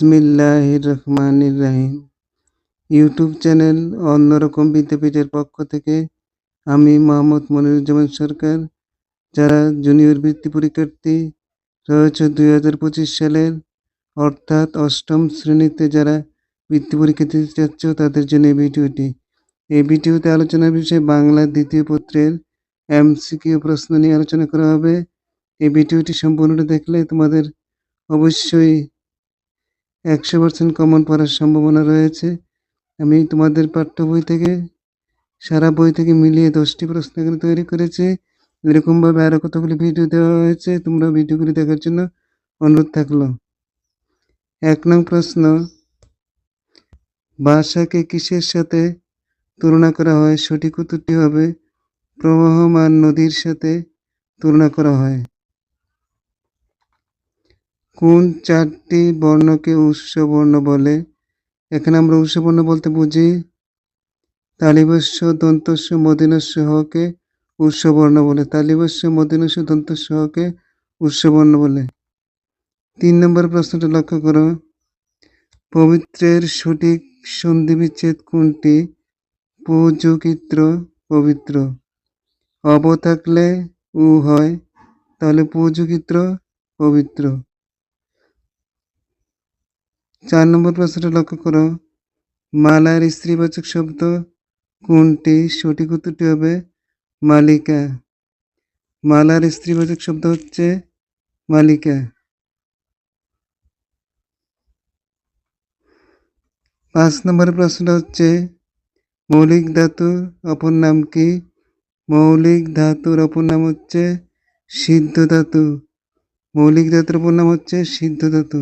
বিসমিল্লাহ রহমানির রাহিম YouTube channel অন্যরকম বিদ্যাপীঠের পক্ষ থেকে আমি মোহাম্মদ মনিরুজ্জামান সরকার। যারা জুনিয়র বৃত্তি পরীক্ষার্থী রয়েছে দুই হাজার পঁচিশ সালের, অর্থাৎ অষ্টম শ্রেণীতে যারা বৃত্তি পরীক্ষা দিতে চাচ্ছ তাদের জন্য এই ভিডিওটি। এই ভিডিওতে আলোচনার বিষয়ে বাংলা দ্বিতীয় পত্রের এমসিকিউ প্রশ্ন নিয়ে আলোচনা করা হবে। এই ভিডিওটি সম্পূর্ণটা দেখলে তোমাদের অবশ্যই একশো পার্সেন্ট কমন পড়ার সম্ভাবনা রয়েছে। আমি তোমাদের পাঠ্য বই থেকে, সারা বই থেকে মিলিয়ে দশটি প্রশ্ন এখানে তৈরি করেছি। এরকমভাবে আরও কতগুলি ভিডিও দেওয়া হয়েছে, তোমরা ভিডিওগুলি দেখার জন্য অনুরোধ থাকল। এক নং প্রশ্ন, ভাষাকে কিসের সাথে তুলনা করা হয়? সঠিক উত্তরটি হবে, প্রবাহমান নদীর সাথে তুলনা করা হয়। কোন চারটি বর্ণকে উৎস বর্ণ বলে? এখানে আমরা উৎস বর্ণ বলতে বুঝি তালিবস্য, দন্তস্য, মদিনস্য হকে উৎস বর্ণ বলে। তালিবস্য, মদিনস্য, দন্তস্য হকে উৎস বর্ণ বলে। তিন নম্বর প্রশ্নটা লক্ষ্য করো। পবিত্রের সঠিক সন্ধি বিচ্ছেদ কোনটি? পুজকিত্র পবিত্র। অব থাকলে উ হয়, তাহলে পুজকিত্র পবিত্র। চার নম্বর প্রশ্নটা লক্ষ্য করো। মালার স্ত্রীবাচক শব্দ কোনটি? সঠিক উত্তরটি হবে মালিকা। মালার স্ত্রীবাচক শব্দ হচ্ছে মালিকা। পাঁচ নম্বরের প্রশ্নটা হচ্ছে মৌলিক ধাতুর অপর নাম কি? মৌলিক ধাতুর অপর নাম হচ্ছে সিদ্ধ ধাতু। মৌলিক ধাতুর অপর নাম হচ্ছে সিদ্ধ ধাতু।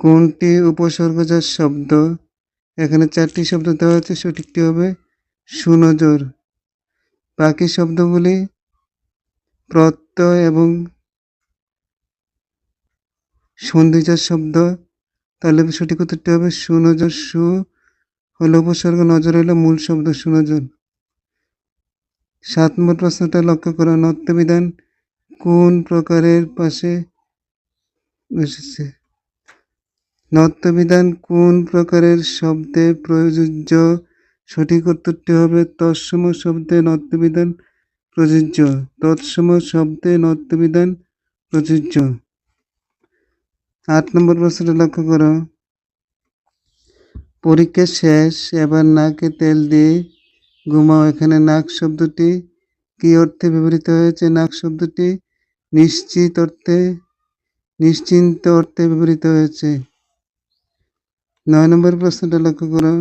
কোনটি উপসর্গজাত শব্দ? এখানে চারটি শব্দ দেওয়া হচ্ছে সঠিকটি হবে সুনজর। বাকি শব্দগুলি প্রত্যয় এবং সন্ধিজাত শব্দ। তাহলে সঠিক উত্তরটি হবে সুনজর। সু হলো উপসর্গ, নজর হলো মূল শব্দ, সুনজর। সাত নম্বর প্রশ্নটা লক্ষ্য করো নত্যবিধান কোন প্রকারের পাশে এসেছে নত্যবিধান কোন প্রকারের শব্দে প্রযোজ্য? সঠিক উত্তরটি হবে তৎসম শব্দে নত্যবিধান প্রযোজ্য। তৎসম শব্দে নত্যবিধান প্রযোজ্য। আট নম্বর প্রশ্নটা লক্ষ্য করো। পরীক্ষা শেষ, এবার নাকে তেল দিয়ে ঘুমাও। এখানে নাক শব্দটি কি অর্থে ব্যবহৃত হয়েছে? নাক শব্দটি নিশ্চিত অর্থে, নিশ্চিন্ত অর্থে ব্যবহৃত হয়েছে। নয় নম্বর প্রশ্নটা লক্ষ্য করো।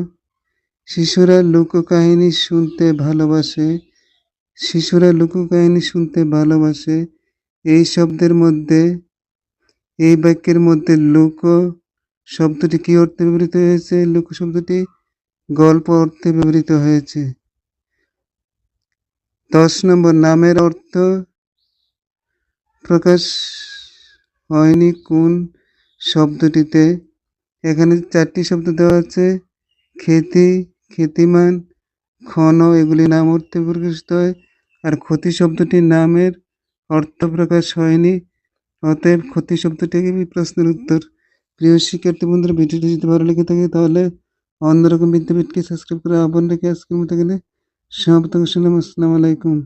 শিশুরা লোককাহিনী শুনতে ভালোবাসে, শিশুরা লোককাহিনী শুনতে ভালোবাসে। এই শব্দের মধ্যে, এই বাক্যের মধ্যে লোক শব্দটি কি অর্থে ব্যবহৃত হয়েছে? লোক শব্দটি গল্প অর্থে ব্যবহৃত হয়েছে। দশ নম্বর, নামের অর্থ প্রকাশ হয়নি কোন শব্দটিতে। এখানে চারটি শব্দ দেওয়া আছে। খ্যাতি খ্যাতিমান ক্ষণ, এগুলি নাম অর্থে প্রকাশিত হয়। আর ক্ষতি শব্দটি নামের অর্থ প্রকাশ হয়নি। অতএব ক্ষতি শব্দটি প্রশ্নের উত্তর। প্রিয় শিক্ষার্থী বন্ধুরা, ভিডিওটি যদি ভালো লেগে থাকে, তাহলে অন্যরকম বিদ্যাপীঠকে সাবস্ক্রাইব করে আহ্বান রেখে আজকের মতো গেলে সমাপ্ত আসসালামু আলাইকুম।